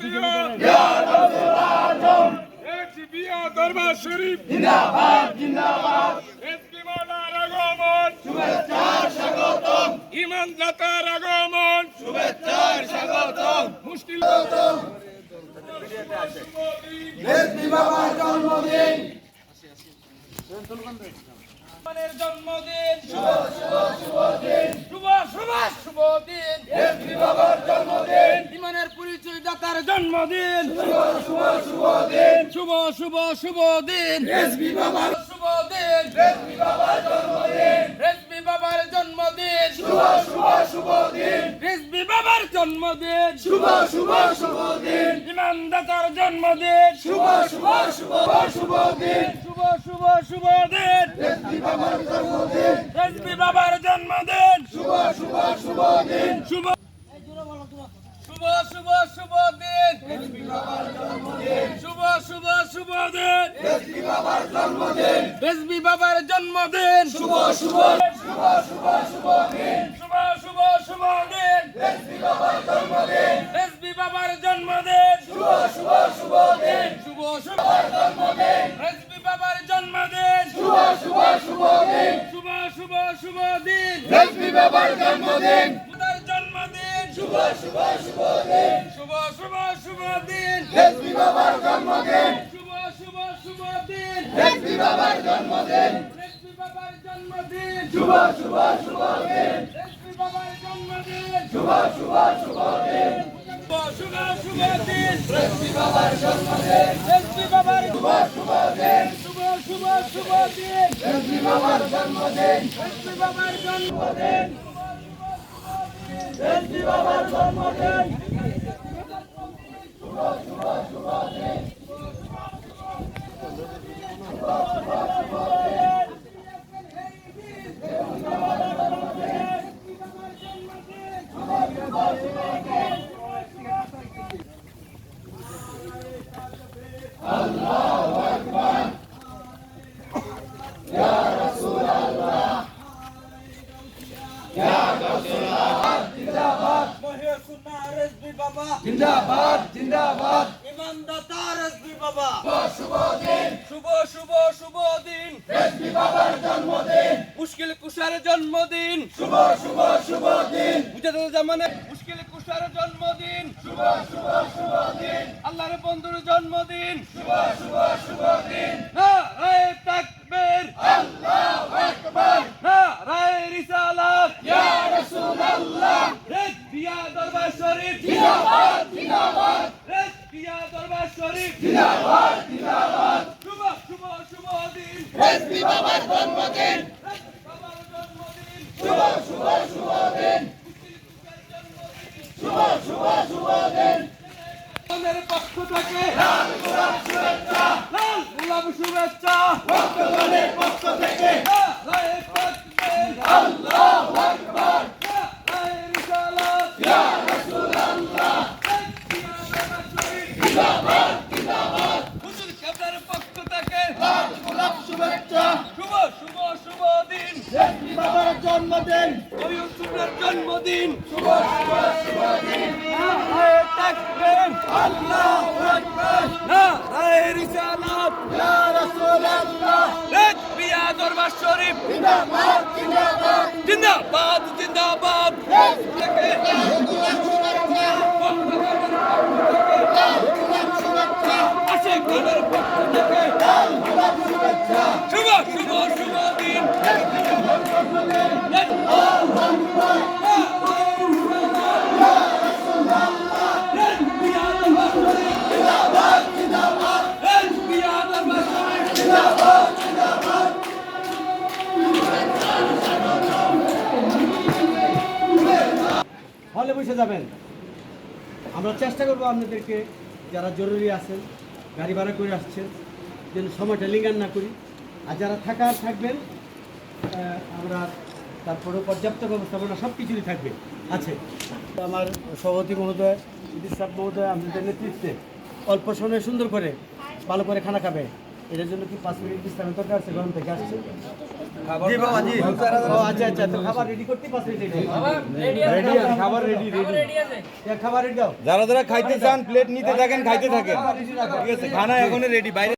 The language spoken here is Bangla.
Basıyor. Ya Gavsul Azam. Ekşibiya Darma Şerif. Dindabat, dindabat. Eski Mola Ragomon. Şubetçar Şagotom. İman Zata Ragomon. Şubetçar Şagotom. Muşkil. Eski Baba জন্মদিন জন্মদিন শুভ শুভ শুভ দিন শুভ শুভ শুভ দিন জন্মদিন শুভ শুভ দিন শুভ শুভ শুভ দিন। রেসমি বাবার শুভ দিন রেসমি বাবার জন্মদিন। রেসমি বাবার জন্মদিন। শুভ শুভ শুভ দিন রেসমি বাবার জন্মদিন শুভ শুভ শুভ দিন ইমানদাতার জন্মদিন। শুভ শুভ শুভ শুভ দিন। শুভ শুভ শুভ দিন রেসমি বাবার জন্মদিন। রেসমি বাবার জন্মদিন শুভ শুভ শুভ দিন শুভ শুভ শুভ শুভ দিন। শুভ শুভ শুভ দিন। রেসমি বাবার জন্মদিন। শুভ শুভ শুভ শুভ শুভ দিন। শুভ শুভ শুভ দিন। রেসমি বাবার জন্মদিন। রেসমি বাবার জন্মদিন। শুভ শুভ শুভ শুভ জন্মদিন রেসমি বাবার জন্মদিন শুভ শুভ শুভ দিন শুভ শুভ শুভ দিন রেসমি বাবার জন্মদিন তার জন্মদিন শুভ শুভ শুভ দিন। শুভ শুভ শুভ দিন। রেসমি বাবার জন্মদিন। শুভ শুভ শুভ দিন। রেসমি বাবার জন্মদিন। রেসমি বাবার জন্মদিন। শুভ শুভ শুভ দিন। রেসমি বাবার জন্মদিন। শুভ শুভ শুভ দিন। শুভ শুভ শুভ দিন। রেসমি বাবার জন্মদিন। রেসমি বাবার শুভ শুভ দিন। শুভ শুভ শুভ দিন। রেসমি বাবার জন্মদিন। রেসমি বাবার জন্মদিন। জন্মদিন বাবা জিন্দাবাদ জিন্দাবাদ। ইমানদাতা রেসমি বাবা। শুভ দিন। শুভ শুভ শুভ দিন। রেসমি বাবার জন্মদিন। মুশকিল কুশার জন্মদিন। শুভ শুভ শুভ দিন। মুজাদুল জামানে মুশকিল কুশার জন্মদিন। শুভ শুভ শুভ দিন। আল্লাহর বন্ধুর জন্মদিন। শুভ শুভ শুভ দিন। না রায় তাকবীর। আল্লাহু আকবার। না রায় রিসালাত। ইয়া রাসূলুল্লাহ। দরবার শরীফ জিন্দাবাদ জিন্দাবাদ। রেদ বিয়া দরবার শরীফ জিন্দাবাদ জিন্দাবাদ। শুভ শুভ শুভ দিন। বাবার জন্মদিন? রেদ বাবার জন্মদিন। শুভ শুভ শুভ দিন। শুভ শুভ শুভ দিন। আমাদের পক্ষ থেকে লাল গোলাপ শুভেচ্ছা। লাল গোলাপ শুভেচ্ছা। ভক্তগণের পক্ষ থেকে। না রায় তাকবীর আল্লাহু আকবার না রায় রিসালাত ইয়া রাসূলুল্লাহ রেদ বিয়া দরবার শরীফ জিন্দাবাদ জিন্দাবাদ হুজুর কেবলার পক্ষ থেকে লাল গোলাপ শুভেচ্ছা শুভ শুভ শুভ দিন রেসমি জন্মদিন কবির সুন্দর জন্মদিন। শুভ শুভ শুভ দিন তাকবীর আল্লাহু আকবার না, রায় রিসালাত ইয়া রাসূলুল্লাহ রেদ বিয়া দরবার শরীফ। জিন্দাবাদ জিন্দাবাদ। জিন্দাবাদ জিন্দাবাদ বসে যাবেন। আমরা চেষ্টা করব আপনাদেরকে যারা জরুরি আছেন, গাড়ি ভাড়া করে আসছেন, যেন সময়টা লিঙ্গান না করি। আর যারা থাকার থাকবেন আমরা তারপরেও পর্যাপ্ত ব্যবস্থাপনা সব কিছুই থাকবে। আছে। আমার সভাপতি মহোদয় ইদির মহোদয়, আপনাদের নেতৃত্বে অল্প সময়ে সুন্দর করে, ভালো করে খানা খাবে। এটার জন্য কি পাঁচ মিনিট বিশ্রামের দরকার আছে? গরম থেকে আসছে। জি বাবা জি। ও আচ্ছা আচ্ছা তো খাবার রেডি করতে পাঁচ মিনিট রেডি খাবার রেডি রেডি খাবার রেডি দাও। যারা যারা খাইতে চান প্লেট নিতে থাকেন খাইতে থাকেন। ঠিক আছে খানা এখনই রেডি বাইরে